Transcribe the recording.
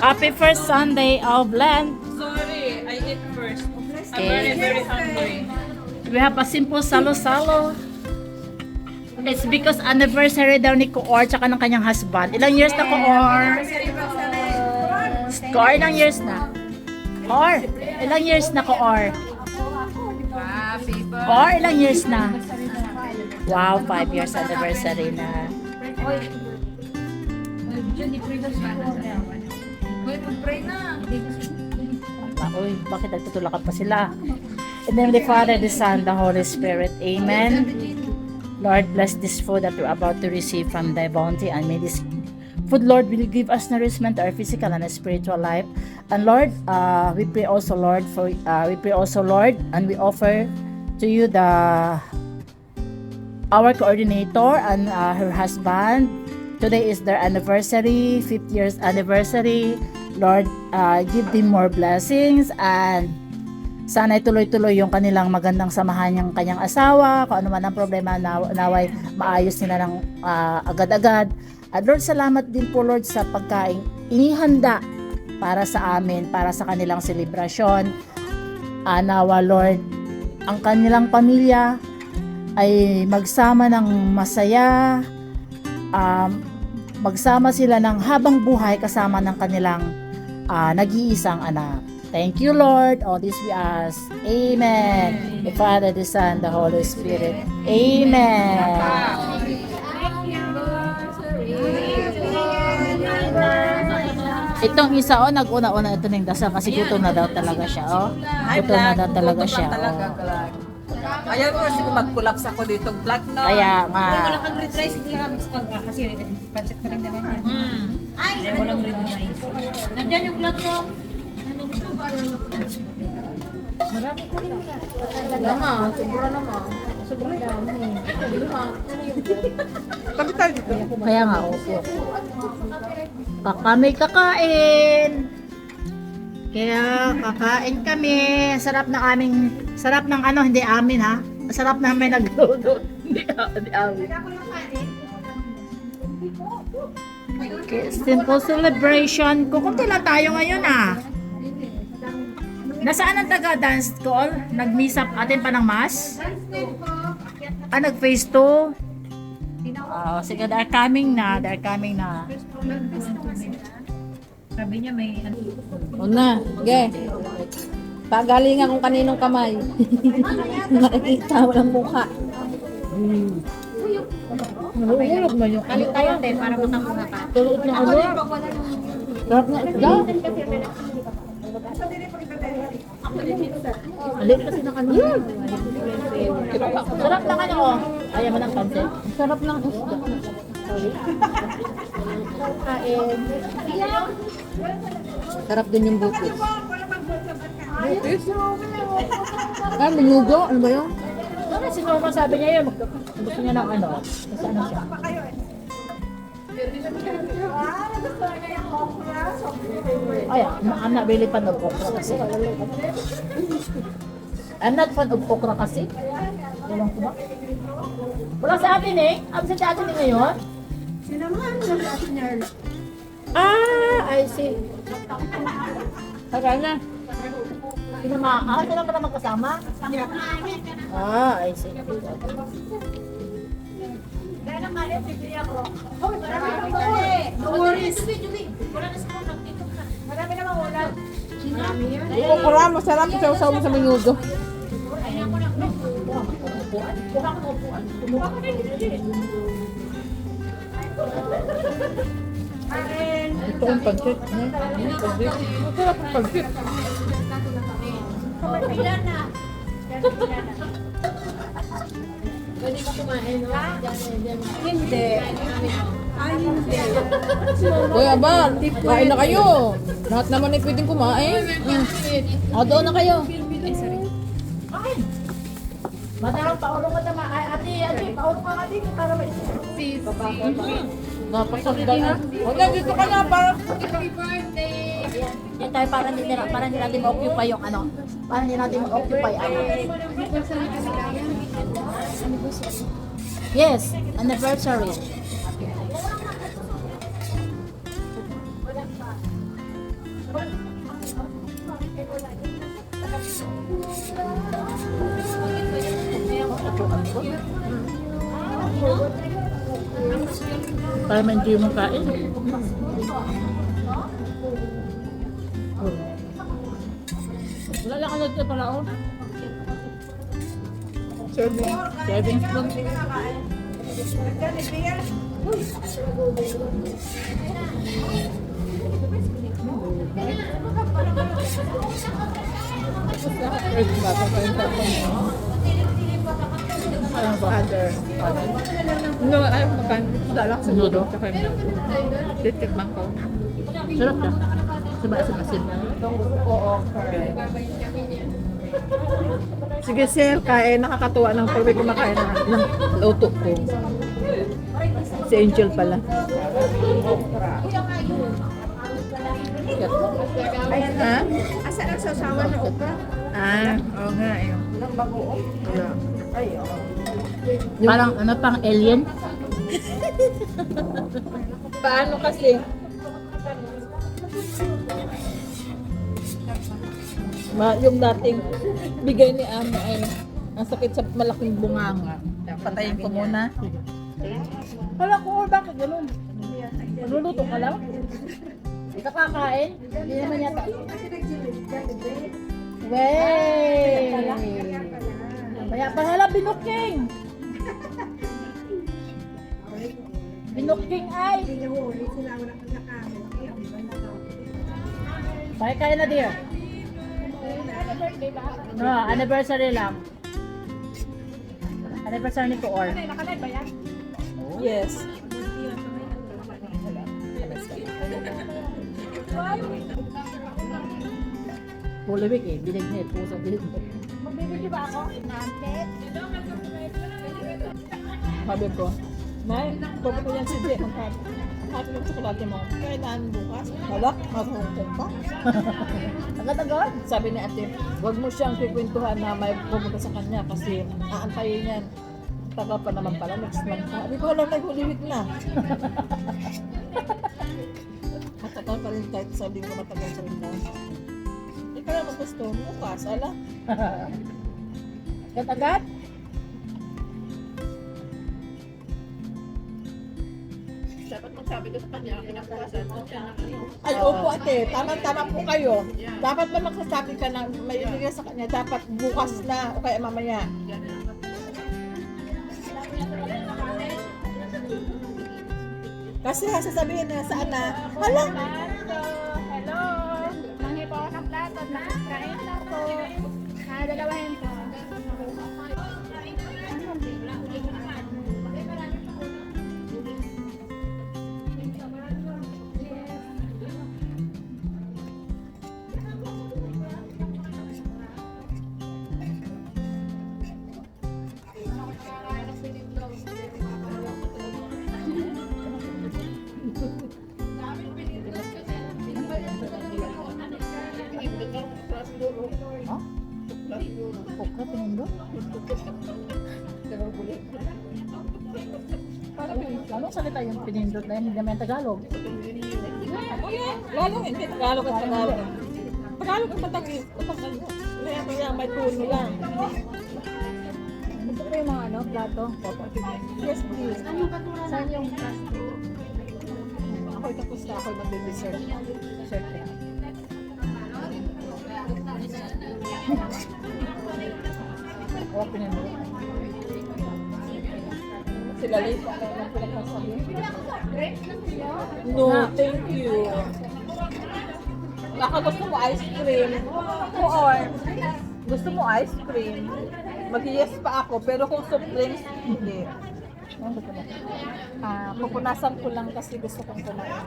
Happy first Sunday of Lent. Sorry, I eat first. I'm very, very hungry. We have a simple salo-salo. It's because anniversary daw ni Koor tsaka ng kanyang husband. Ilang years na Koor? Koor, ilang years na? Koor, ilang years na Koor? Koor, ilang years na? Wow, 5 years anniversary na. Uy, bakit nagtutulakan pa sila? In the name of the Father, the Son, the Holy Spirit. Amen. Lord, bless this food that we're about to receive from thy bounty and may this food, Lord, will give us nourishment to our physical and spiritual life. And Lord, uh, we pray also, Lord, for uh, we pray also, Lord, and we offer to you the our coordinator and uh, her husband. Today is their anniversary, fifth years anniversary. Lord, uh, give them more blessings and sana tuloy-tuloy yung kanilang magandang samahan yung kanyang asawa, kung ano man ang problema, naw- naway maayos nila ng ah, agad-agad. At Lord, salamat din po Lord sa pagkain inihanda para sa amin, para sa kanilang selebrasyon. Ah, nawa Lord, ang kanilang pamilya ay magsama ng masaya, um, magsama sila ng habang buhay kasama ng kanilang ah, nag-iisang anak. Thank you, Lord. All this we ask. Amen. The Father, the Son, the Holy Spirit. Amen. Itong isa, oh, nag-una-una ito ng dasal kasi gutom na daw talaga siya, oh. Gutom na daw talaga siya, oh. Ko kasi kung mag-collapse ako dito vlog no. Kaya nga, kang red rice, hindi ka mix pag kasi pancit ka lang naman yan. Mm. Ay, walang red rice. Nandiyan yung vlog ko. Marami ko rin. Naman, sobra naman. Sobrang dami. Kami tayo dito. kaya nga, opo. Kami kakain. Kaya kakain kami. Sarap ng aming, sarap ng ano, hindi amin ha. Sarap na may nagluto. hindi, hindi amin. Okay, simple celebration. Kukunti lang tayo ngayon ah. Nasaan ang taga-dance call? Nag-misap atin pa ng mas? Ah, nag-phase 2? Oh, sige, they're coming na. They're coming na. Sabi niya may ano. Una, ge. Pagalingan kung kaninong kamay. Nakikita mo ng mukha. Nahulog na yung Kalit tayo din para makakuha ka. tulot na ano. Sarap na isda. Alit kasi ng ano. Sarap ng ano. oh. Ayaw mo ng pansit? Sarap ng isda. Kain. Sarap din yung bukit. Ah, minugo? Ano ba yun? Ano si Norma sabi niya yun? Gusto niya ng ano. Kasi ano siya. Ay, I'm not really fan of okra kasi. I'm not fan of okra kasi. Walang ko ba? Wala sa atin eh. Absent sa atin eh ngayon. Mo sa atin niya. Ah, I see. Tagal na. Sinama, ah, sila pa na magkasama? Ah, I see. Yung okra, masarap sa usaw mo sa minugo. Ito ang pancit. Hmm? Pancit. Masarap ang pancit. Kuya Bal, kain na kayo. Lahat naman ay pwedeng kumain. O, doon na kayo. Madam, paulong ka naman. Ay, ate, ate, paulong ka ate para may sis. Mm-hmm. Napasagda na. Huwag na, dito ka na para happy birthday. Yan tayo para hindi nila, para hindi natin ma-occupy yung ano. Para hindi natin ma-occupy ano. Yes, anniversary. Thank you. Para ma-enjoy mo kain. Wala ano dito pala oh. Serving. Serving spoon. Earth ba? Other. No, ay, makan. Dalak sa Nudo? Tsaka yung titikman ko. Sarap na. Sa masin? Oo. Sige, sir. Kain. Nakakatuwa ng pag kumakain na ng luto ko. Si Angel pala. Ha? Asa ang sasawa na okra? Ah, oo nga. Eh. Wala. Parang ano pang alien? Paano kasi? Ma, yung dating bigay ni Ama ay ang sakit sa malaking bunganga. Patayin ko muna. Wala ko, bakit ganun? Magluluto ka lang? Kakakain? Hindi naman yata. Wey! Kaya pahala binuking! Binuking ay! Kaya kaya na dear. No, anniversary lang. Anniversary ni Koor. Yes. Holy Week eh, binig niya, puso binig mo. Sabi ko, Nay, pupunta yan si Jay. Magkakain ng tsokolate mo. Kailan bukas? Wala, mag-hongkong pa. Agad-agad? Sabi ni ate, wag mo siyang kikwentuhan na may pumunta sa kanya kasi aantayin niyan. Taga pa naman pala, next month pa. Sabi ko, na, Holy Week na. Matagal pa rin kahit sabi ko matagal sa rin daw. Hindi ka naman gusto, bukas, ala. Agad-agad? Ay, opo ate, tama-tama po kayo. Dapat ba magsasabi ka na may ibigay sa kanya, dapat bukas na o kaya mamaya. Kasi sasabihin na saan na, hala, anong salita yung pinindot na yun? Hindi naman Tagalog. lalo hindi, Tagalog at Tagalog. Tagalog at Tagalog. Kaya kaya may tono lang. Ito ba yung mga ano, plato? Yes, please. Saan yung plato? Ako'y tapos na ako'y magbe-dessert. Dessert na. Oh, pinindot. Sila late pa lang ang pinagsasabi. No, thank you. Baka gusto mo ice cream. Or, gusto mo ice cream. Mag-yes pa ako, pero kung soft drinks, hindi. Ano gusto mo? Ah, pupunasan ko lang kasi gusto kong kumain.